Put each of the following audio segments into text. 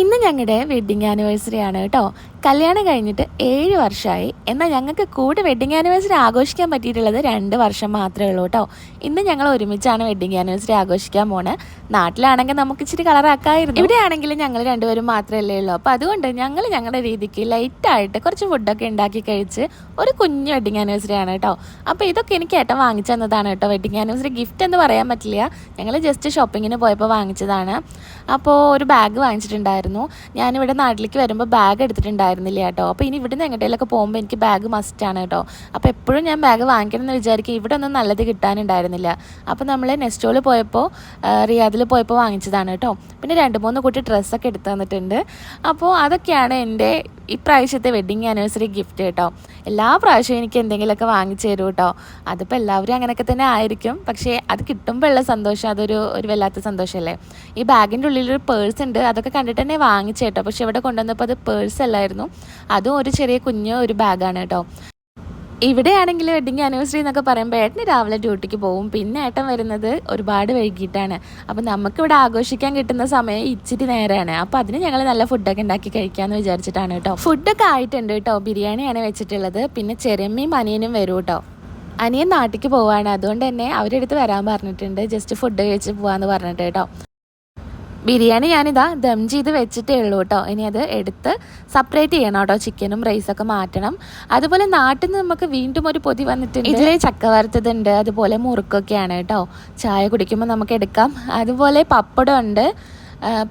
ഇന്ന് ഞങ്ങളുടെ wedding anniversary ആണ് കേട്ടോ. കല്യാണം കഴിഞ്ഞിട്ട് ഏഴ് വർഷമായി എന്നാൽ ഞങ്ങൾക്ക് കൂടെ വെഡ്ഡിങ് ആനിവേഴ്സറി ആഘോഷിക്കാൻ പറ്റിയിട്ടുള്ളത് രണ്ട് വർഷം മാത്രമേ ഉള്ളൂ കേട്ടോ. ഇന്ന് ഞങ്ങൾ ഒരുമിച്ചാണ് വെഡ്ഡിങ് ആനിവേഴ്സറി ആഘോഷിക്കാൻ പോണ്. നാട്ടിലാണെങ്കിൽ നമുക്ക് ഇച്ചിരി കളറാക്കായിരുന്നു. ഇവിടെയാണെങ്കിലും ഞങ്ങൾ രണ്ടുപേരും മാത്രമല്ലേ ഉള്ളൂ. അപ്പോൾ അതുകൊണ്ട് ഞങ്ങൾ ഞങ്ങളുടെ രീതിക്ക് ലൈറ്റ് ആയിട്ട് കുറച്ച് ഫുഡൊക്കെ ഉണ്ടാക്കി കഴിച്ച് ഒരു കുഞ്ഞു വെഡിങ് ആനിവേഴ്സറി ആണ് കേട്ടോ. അപ്പോൾ ഇതൊക്കെ എനിക്ക് ഏട്ടൻ വാങ്ങിച്ചു തന്നതാണ് കേട്ടോ. വെഡിങ് ആനിവേഴ്സറി ഗിഫ്റ്റ് എന്ന് പറയാൻ പറ്റില്ല. ഞങ്ങൾ ജസ്റ്റ് ഷോപ്പിങ്ങിന് പോയപ്പോൾ വാങ്ങിച്ചതാണ്. അപ്പോൾ ഒരു ബാഗ് വാങ്ങിച്ചിട്ടുണ്ടായിരുന്നു. ഞാനിവിടെ നാട്ടിലേക്ക് വരുമ്പോൾ ബാഗ് എടുത്തിട്ടുണ്ടായിരുന്നില്ല കേട്ടോ. അപ്പോൾ ഇനി ഇവിടുന്ന് എങ്ങോട്ടേലൊക്കെ പോകുമ്പോൾ എനിക്ക് ബാഗ് മസ്റ്റ് ആണ് കേട്ടോ. അപ്പോൾ എപ്പോഴും ഞാൻ ബാഗ് വാങ്ങിക്കണം എന്ന് വിചാരിക്കും. ഇവിടെ ഒന്നും നല്ലത് കിട്ടാനുണ്ടായിരുന്നില്ല. അപ്പോൾ നമ്മൾ നെസ്റ്റോൾ പോയപ്പോൾ റിയാദിൽ പോയപ്പോൾ വാങ്ങിച്ചതാണ് കേട്ടോ. പിന്നെ രണ്ട് മൂന്ന് കുട്ടി ഡ്രസ്സൊക്കെ എടുത്തു തന്നിട്ടുണ്ട്. അപ്പോൾ അതൊക്കെയാണ് എന്റെ ഇപ്രാവശ്യത്തെ വെഡ്ഡിങ് ആനിവേഴ്സറി ഗിഫ്റ്റ് കേട്ടോ. എല്ലാ പ്രാവശ്യവും എനിക്ക് എന്തെങ്കിലുമൊക്കെ വാങ്ങിച്ചു തരും കേട്ടോ. അതിപ്പോൾ എല്ലാവരും അങ്ങനെയൊക്കെ തന്നെ ആയിരിക്കും. പക്ഷേ അത് കിട്ടുമ്പോൾ ഉള്ള സന്തോഷം അതൊരു ഒരു വല്ലാത്ത സന്തോഷമല്ലേ? ഈ ബാഗിന്റെ ഉള്ളിലൊരു പേഴ്സ് ഉണ്ട്. അതൊക്കെ കണ്ടിട്ട് തന്നെ വാങ്ങിച്ചു കേട്ടോ പക്ഷേ ഇവിടെ കൊണ്ടുവന്നപ്പോൾ അത് പേഴ്സ് അല്ലായിരുന്നു. അതും ഒരു ചെറിയ കുഞ്ഞ് ഒരു ബാഗാണ് കേട്ടോ. ഇവിടെയാണെങ്കിൽ വെഡിങ് ആനിവേഴ്സറി എന്നൊക്കെ പറയുമ്പോൾ ഏട്ടന് രാവിലെ ഡ്യൂട്ടിക്ക് പോകും പിന്നെ ഏട്ടൻ വരുന്നത് ഒരുപാട് വൈകിട്ടാണ്. അപ്പം നമുക്കിവിടെ ആഘോഷിക്കാൻ കിട്ടുന്ന സമയം ഇച്ചിരി നേരമാണ് അപ്പം അതിന് ഞങ്ങൾ നല്ല ഫുഡൊക്കെ ഉണ്ടാക്കി കഴിക്കാമെന്ന് വിചാരിച്ചിട്ടാണ് കേട്ടോ. ഫുഡൊക്കെ ആയിട്ടുണ്ട് കേട്ടോ. ബിരിയാണിയാണ് വെച്ചിട്ടുള്ളത്. പിന്നെ ചെറിയമ്മയും അനിയനും വരും കേട്ടോ. അനിയൻ നാട്ടിലേക്ക് പോവാണ്. അതുകൊണ്ട് തന്നെ അവരെടുത്ത് വരാൻ പറഞ്ഞിട്ടുണ്ട്. ജസ്റ്റ് ഫുഡ് കഴിച്ച് പോകാമെന്ന് പറഞ്ഞിട്ട് കേട്ടോ. ബിരിയാണി ഞാനിതാ ദം ചെയ്ത് വെച്ചിട്ടേ ഉള്ളൂ കേട്ടോ. ഇനി അത് എടുത്ത് സെപ്പറേറ്റ് ചെയ്യണം കേട്ടോ. ചിക്കനും റൈസൊക്കെ മാറ്റണം. അതുപോലെ നാട്ടിൽ നിന്ന് നമുക്ക് വീണ്ടും ഒരു പൊതി വന്നിട്ടുണ്ട്. ഇതിൽ ചക്ക വറുത്തതുണ്ട്. അതുപോലെ മുറുക്കൊക്കെയാണ് കേട്ടോ. ചായ കുടിക്കുമ്പോൾ നമുക്ക് എടുക്കാം. അതുപോലെ പപ്പടം ഉണ്ട്.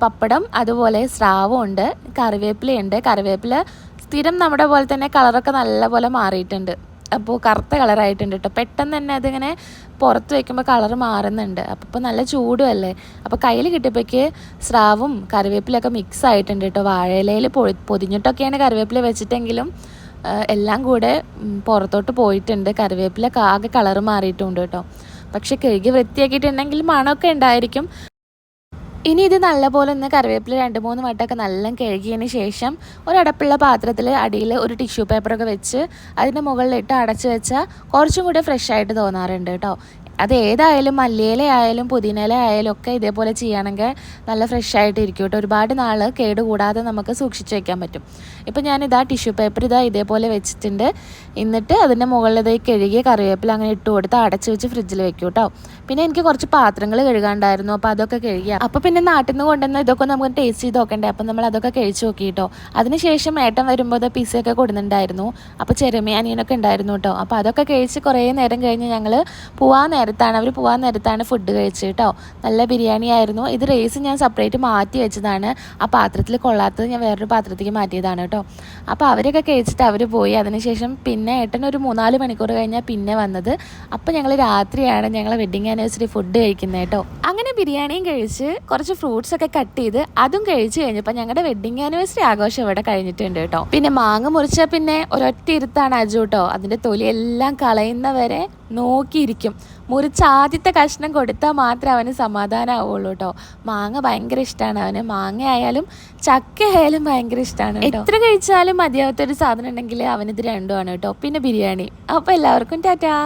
പപ്പടം അതുപോലെ സ്രാവും ഉണ്ട് കറിവേപ്പിലയുണ്ട്. കറിവേപ്പില സ്ഥിരം നമ്മുടെ പോലെ തന്നെ കളറൊക്കെ നല്ലപോലെ മാറിയിട്ടുണ്ട്. അപ്പോൾ കറുത്ത കളറായിട്ടുണ്ട് കേട്ടോ പെട്ടെന്ന് തന്നെ അതിങ്ങനെ പുറത്ത് വയ്ക്കുമ്പോൾ കളർ മാറുന്നുണ്ട്. അപ്പോൾ ഇപ്പോൾ നല്ല ചൂടുമല്ലേ അപ്പോൾ കയ്യിൽ കിട്ടിയപ്പോഴേക്ക് സ്രാവും കറിവേപ്പിലൊക്കെ മിക്സ് ആയിട്ടുണ്ട് കേട്ടോ വാഴയിലയിൽ പൊ പൊതിഞ്ഞിട്ടൊക്കെയാണ് കറിവേപ്പില വെച്ചിട്ടെങ്കിലും എല്ലാം കൂടെ പുറത്തോട്ട് പോയിട്ടുണ്ട്. കറിവേപ്പില ആകെ കളർ മാറിയിട്ടുണ്ട് കേട്ടോ പക്ഷെ കഴുകി വൃത്തിയാക്കിയിട്ടുണ്ടെങ്കിൽ മണമൊക്കെ ഉണ്ടായിരിക്കും. ഇനി ഇത് നല്ലപോലെ ഒന്ന് കറിവേപ്പില രണ്ട് മൂന്ന് വട്ടമൊക്കെ നല്ല കഴുകിയതിന് ശേഷം ഒരടപ്പുള്ള പാത്രത്തിൽ അടിയിൽ ഒരു ടിഷ്യൂ പേപ്പറൊക്കെ വെച്ച് അതിന്റെ മുകളിലിട്ട് അടച്ചു വെച്ചാൽ കുറച്ചും കൂടി ഫ്രഷ് ആയിട്ട് തോന്നാറുണ്ട് കേട്ടോ. അത് ഏതായാലും മല്ലിയില ആയാലും പുതിനയില ആയാലും ഒക്കെ ഇതേപോലെ ചെയ്യുകയാണെങ്കിൽ നല്ല ഫ്രഷ് ആയിട്ട് ഇരിക്കും കേട്ടോ. ഒരുപാട് നാൾ കേടുകൂടാതെ നമുക്ക് സൂക്ഷിച്ച് വയ്ക്കാൻ പറ്റും. ഇപ്പം ഞാനിതാ ടിഷ്യൂ പേപ്പർ ഇതാ ഇതേപോലെ വെച്ചിട്ടുണ്ട്. എന്നിട്ട് അതിന്റെ മുകളിൽ കഴുകിയ കറിവേപ്പില അങ്ങനെ ഇട്ട് കൊടുത്ത് അടച്ച് വെച്ച് ഫ്രിഡ്ജിൽ വെക്കും കേട്ടോ. പിന്നെ എനിക്ക് കുറച്ച് പാത്രങ്ങൾ കഴുകാണ്ടായിരുന്നു അപ്പോൾ അതൊക്കെ കഴുകിയ. അപ്പോൾ പിന്നെ നാട്ടിൽ നിന്ന് കൊണ്ടുവന്ന ഇതൊക്കെ നമുക്ക് ടേസ്റ്റ് ചെയ്ത് നോക്കണ്ടേ? അപ്പം നമ്മൾ അതൊക്കെ കഴിച്ച് നോക്കി കേട്ടോ. അതിനുശേഷം ഏട്ടൻ വരുമ്പോൾ അത് പിസയൊക്കെ കൊടുക്കുന്നുണ്ടായിരുന്നു അപ്പോൾ ചെറുമയാനിയനൊക്കെ ഉണ്ടായിരുന്നു കേട്ടോ. അപ്പോൾ അതൊക്കെ കഴിച്ച് കുറേ നേരം കഴിഞ്ഞ് ഞങ്ങൾ പോവാൻ നേരത്താണ്. അവർ പോകാൻ നേരത്താണ് ഫുഡ് കഴിച്ചത് കേട്ടോ. നല്ല ബിരിയാണി ആയിരുന്നു. ഇത് റൈസ് ഞാൻ സെപ്പറേറ്റ് മാറ്റി വെച്ചതാണ്. ആ പാത്രത്തിൽ കൊള്ളാത്തത് ഞാൻ വേറൊരു പാത്രത്തേക്ക് മാറ്റിയതാണ് കേട്ടോ. അപ്പോൾ അവരൊക്കെ കഴിച്ചിട്ട് അവർ പോയി. അതിനുശേഷം പിന്നെ ഏട്ടൻ ഒരു മൂന്നാൽ മണിക്കൂർ കഴിഞ്ഞാൽ പിന്നെ വന്നത്. അപ്പോൾ ഞങ്ങൾ രാത്രിയാണ് ഞങ്ങൾ വെഡിങ് ആനിവേഴ്സറി ഫുഡ് കഴിക്കുന്നത് കേട്ടോ. അങ്ങനെ ബിരിയാണിയും കഴിച്ച് കുറച്ച് ഫ്രൂട്ട്സ് ഒക്കെ കട്ട് ചെയ്ത് അതും കഴിച്ച് കഴിഞ്ഞപ്പോൾ ഞങ്ങളുടെ വെഡിങ് ആനിവേഴ്സറി ആഘോഷം ഇവിടെ കഴിഞ്ഞിട്ടുണ്ട് കേട്ടോ. പിന്നെ മാങ്ങ മുറിച്ചാൽ പിന്നെ ഒരൊറ്റ ഇരുത്താണ് അജു കേട്ടോ. അതിന്റെ തൊലി എല്ലാം കളയുന്നവരെ നോക്കിയിരിക്കും. മുറിച്ച് ആദ്യത്തെ കഷ്ണം കൊടുത്താൽ മാത്രമേ അവന് സമാധാനമാവുള്ളൂ കേട്ടോ. മാങ്ങ ഭയങ്കര ഇഷ്ടമാണ് അവന്. മാങ്ങ ആയാലും ചക്ക ആയാലും ഭയങ്കര ഇഷ്ടമാണ് എത്ര കഴിച്ചാലും മതിയാവാത്തൊരു സാധനം ഉണ്ടെങ്കിൽ അവനിത് രണ്ടുമാണ് കേട്ടോ. പിന്നെ ബിരിയാണി. അപ്പോൾ എല്ലാവർക്കും ടാറ്റാ.